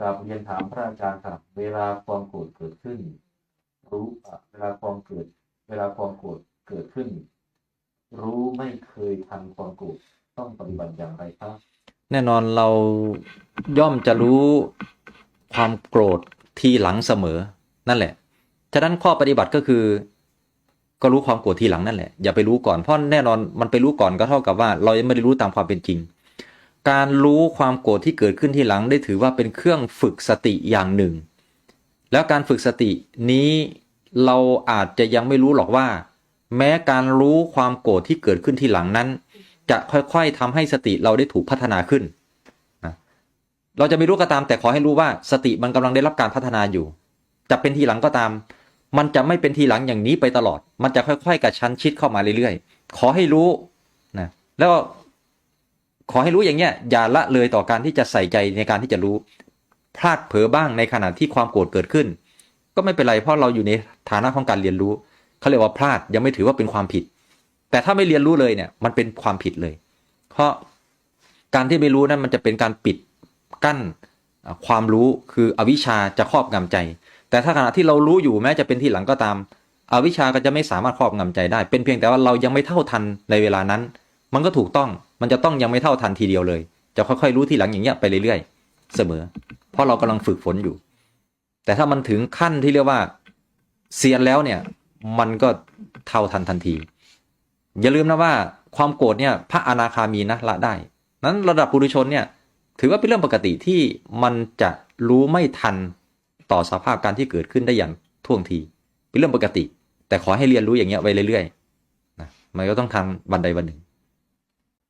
กับเรียนถามพระอาจารย์ครับ เวลาความโกรธเกิดขึ้น รู้เวลาความเกิด เวลาความโกรธเกิดขึ้น รู้ไม่เคยทันความโกรธต้องปฏิบัติอย่างไรครับ แน่นอนเราย่อมจะรู้ความโกรธทีหลังเสมอ นั่นแหละ ฉะนั้นข้อปฏิบัติก็คือ ก็รู้ความโกรธทีหลังนั่นแหละ อย่าไปรู้ก่อน เพราะแน่นอนมันไปรู้ก่อนก็เท่ากับว่า เรายังไม่ได้รู้ตามความเป็นจริง การรู้ความโกรธที่เกิดขึ้นที่หลังได้ถือว่าเป็นเครื่องฝึกสติอย่างหนึ่ง แล้วการฝึกสตินี้เราอาจจะยังไม่รู้หรอกว่า แม้การรู้ความโกรธที่เกิดขึ้นที่หลังนั้น จะค่อยๆทำให้สติเราได้ถูกพัฒนาขึ้นนะเราจะไม่รู้ก็ตามแต่ขอให้รู้ว่าสติมันกำลังได้รับการพัฒนาอยู่ จะเป็นทีหลังก็ตาม มันจะไม่เป็นทีหลังอย่างนี้ไปตลอด มันจะค่อยๆกระชั้นชิดเข้ามาเรื่อยๆ ขอให้รู้นะแล้ว ขอให้รู้อย่างเงี้ยอย่าละเลยต่อการที่จะใส่ใจในการที่จะรู้ พลาดเผลอบ้างในขณะที่ความโกรธเกิดขึ้น ก็ไม่เป็นไรเพราะเราอยู่ในฐานะของการเรียนรู้เขาเรียกว่าพลาดยังไม่ถือว่าเป็นความผิด แต่ถ้าไม่เรียนรู้เลยเนี่ยมันเป็นความผิดเลย เพราะการที่ไม่รู้นั้นมันจะเป็นการปิดกั้นความรู้คืออวิชชาจะครอบงำใจ แต่ถ้าขณะที่เรารู้อยู่แม้จะเป็นที่หลังก็ตาม อวิชชาก็จะไม่สามารถครอบงำใจได้ เป็นเพียงแต่ว่าเรายังไม่เท่าทันในเวลานั้น มันก็ถูกต้อง มันจะต้องยังไม่เท่าทันทีเดียวเลย จะค่อยๆรู้ทีหลังอย่างเงี้ยไปเรื่อยๆ เสมอ เพราะเรากำลังฝึกฝนอยู่ แต่ถ้ามันถึงขั้นที่เรียกว่าเซียนแล้วเนี่ย มันก็เท่าทันทันที อย่าลืมนะว่าความโกรธเนี่ยพระอนาคามีนะละได้ นั้นระดับปุถุชนเนี่ย ถือว่าเป็นเรื่องปกติที่มันจะรู้ไม่ทันต่อสภาพการที่เกิดขึ้นได้อย่างท่วงที เป็นเรื่องปกติ แต่ขอให้เรียนรู้อย่างเงี้ยไว้เรื่อยๆนะมันก็ต้องทำวันใดวันหนึ่ง